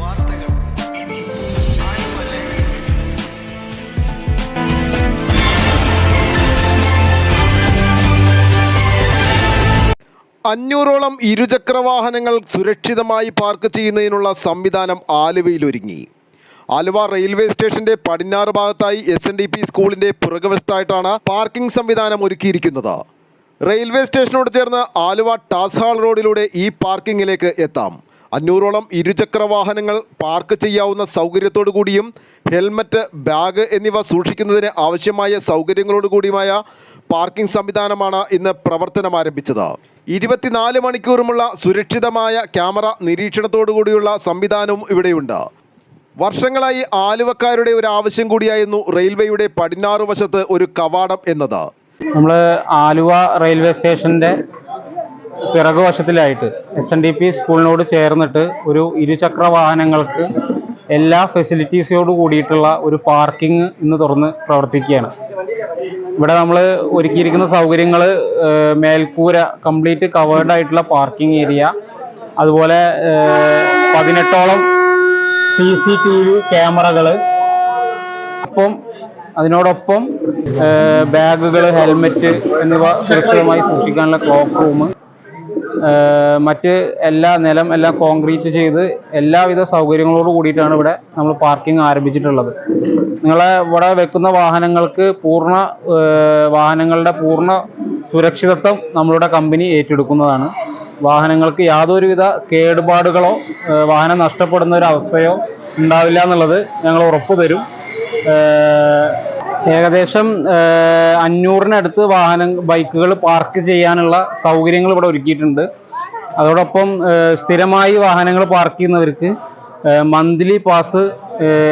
വാർത്തകൾ ഇനി. അഞ്ഞൂറോളം ഇരുചക്രവാഹനങ്ങൾ സുരക്ഷിതമായി പാർക്ക് ചെയ്യുന്നതിനുള്ള സംവിധാനം ആലുവയിലൊരുങ്ങി. ആലുവ റെയിൽവേ സ്റ്റേഷന്റെ പടിഞ്ഞാറ് ഭാഗത്തായി എസ് എൻ ഡി പി സ്കൂളിന്റെ പുറകുവശത്തായിട്ടാണ് പാർക്കിംഗ് സംവിധാനം ഒരുക്കിയിരിക്കുന്നത്. റെയിൽവേ സ്റ്റേഷനോട് ചേർന്ന് ആലുവ ടാസ് ഹാൾ റോഡിലൂടെ ഈ പാർക്കിങ്ങിലേക്ക് എത്താം. അഞ്ഞൂറോളം ഇരുചക്ര വാഹനങ്ങൾ പാർക്ക് ചെയ്യാവുന്ന സൗകര്യത്തോടു കൂടിയും ഹെൽമറ്റ് ബാഗ് എന്നിവ സൂക്ഷിക്കുന്നതിന് ആവശ്യമായ സൗകര്യങ്ങളോടു കൂടിയുമായ പാർക്കിംഗ് സംവിധാനമാണ് ഇന്ന് പ്രവർത്തനം ആരംഭിച്ചത്. ഇരുപത്തിനാല് മണിക്കൂറുമുള്ള സുരക്ഷിതമായ ക്യാമറ നിരീക്ഷണത്തോടു കൂടിയുള്ള സംവിധാനവും ഇവിടെയുണ്ട്. വർഷങ്ങളായി ആലുവക്കാരുടെ ഒരു ആവശ്യം കൂടിയായിരുന്നു റെയിൽവേയുടെ പടിഞ്ഞാറ് വശത്ത് ഒരു കവാടം എന്നത്. നമ്മൾ ആലുവ റെയിൽവേ സ്റ്റേഷന്റെ പിറകുവശത്തിലായിട്ട് എസ് എൻ ഡി പി സ്കൂളിനോട് ചേർന്നിട്ട് ഒരു ഇരുചക്ര വാഹനങ്ങൾക്ക് എല്ലാ ഫെസിലിറ്റീസോട് കൂടിയിട്ടുള്ള ഒരു പാർക്കിംഗ് ഇന്ന് തുറന്ന് പ്രവർത്തിക്കുകയാണ്. ഇവിടെ നമ്മൾ ഒരുക്കിയിരിക്കുന്ന സൗകര്യങ്ങൾ മേൽക്കൂര കംപ്ലീറ്റ് കവേർഡ് ആയിട്ടുള്ള പാർക്കിംഗ് ഏരിയ അതുപോലെ പതിനെട്ടോളം സി സി ടി വി ക്യാമറകൾ അപ്പം അതിനോടൊപ്പം ബാഗുകൾ ഹെൽമെറ്റ് എന്നിവ സുരക്ഷിതമായി സൂക്ഷിക്കാനുള്ള ക്ലോക്ക് റൂം മറ്റ് എല്ലാ നിലം എല്ലാം കോൺക്രീറ്റ് ചെയ്ത് എല്ലാവിധ സൗകര്യങ്ങളോട് കൂടിയിട്ടാണ് ഇവിടെ നമ്മൾ പാർക്കിംഗ് ആരംഭിച്ചിട്ടുള്ളത്. നിങ്ങളെ ഇവിടെ വെക്കുന്ന വാഹനങ്ങൾക്ക് പൂർണ വാഹനങ്ങളുടെ പൂർണ സുരക്ഷിതത്വം നമ്മളുടെ കമ്പനി ഏറ്റെടുക്കുന്നതാണ്. വാഹനങ്ങൾക്ക് യാതൊരുവിധ കേടുപാടുകളോ വാഹനം നഷ്ടപ്പെടുന്ന ഒരു അവസ്ഥയോ ഉണ്ടാവില്ല എന്നുള്ളത് ഞങ്ങൾ ഉറപ്പ് തരും ഏകദേശം അഞ്ഞൂറിനടുത്ത് വാഹനം ബൈക്കുകൾ പാർക്ക് ചെയ്യാനുള്ള സൗകര്യങ്ങൾ ഇവിടെ ഒരുക്കിയിട്ടുണ്ട്. അതോടൊപ്പം സ്ഥിരമായി വാഹനങ്ങൾ പാർക്ക് ചെയ്യുന്നവർക്ക് മന്ത്ലി പാസ്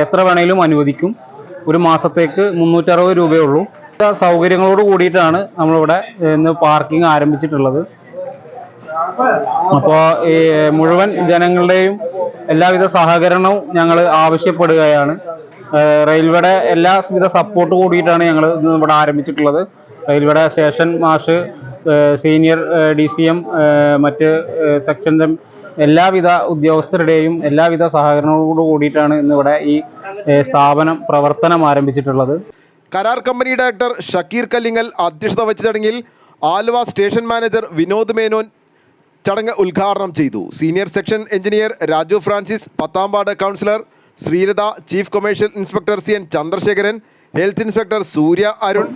എത്ര വേണേലും അനുവദിക്കും. ഒരു മാസത്തേക്ക് മുന്നൂറ്ററുപത് രൂപയേ ഉള്ളൂ സൗകര്യങ്ങളോട് കൂടിയിട്ടാണ് നമ്മളിവിടെ ഇന്ന് പാർക്കിംഗ് ആരംഭിച്ചിട്ടുള്ളത്. അപ്പോൾ ഈ മുഴുവൻ ജനങ്ങളുടെയും എല്ലാവിധ സഹകരണവും ഞങ്ങൾ ആവശ്യപ്പെടുകയാണ്. റെയിൽവേയുടെ എല്ലാവിധ സപ്പോർട്ട് കൂടിയിട്ടാണ് ഞങ്ങൾ ഇവിടെ ആരംഭിച്ചിട്ടുള്ളത്. റെയിൽവേയുടെ സ്റ്റേഷൻ മാഷ് സീനിയർ ഡി സി എം മറ്റ് സെക്ഷന്റെ എല്ലാവിധ ഉദ്യോഗസ്ഥരുടെയും എല്ലാവിധ സഹകരണങ്ങളോട് കൂടിയിട്ടാണ് ഇന്നിവിടെ ഈ സ്ഥാപനം പ്രവർത്തനം ആരംഭിച്ചിട്ടുള്ളത്. കരാർ കമ്പനി ഡയറക്ടർ ഷക്കീർ കല്ലിങ്ങൽ അധ്യക്ഷത വഹിച്ച ചടങ്ങിൽ ആലുവ സ്റ്റേഷൻ മാനേജർ വിനോദ് മേനോൻ ചടങ്ങ് ഉദ്ഘാടനം ചെയ്തു. Senior section engineer Raju Francis Pathampad councillor Sreelatha chief commercial inspector C N Chandrasekharan health inspector Surya Arun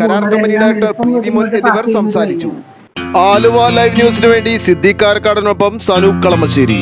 കരാർ കമ്പനി ഡയറക്ടർ പ്രീതിമോൻ എന്നിവർ സംസാരിച്ചു. ആലുവ ലൈവ് ന്യൂസിനു വേണ്ടി സിദ്ദീഖ് കാരക്കാടനൊപ്പം സനൂപ് കളമശ്ശേരി.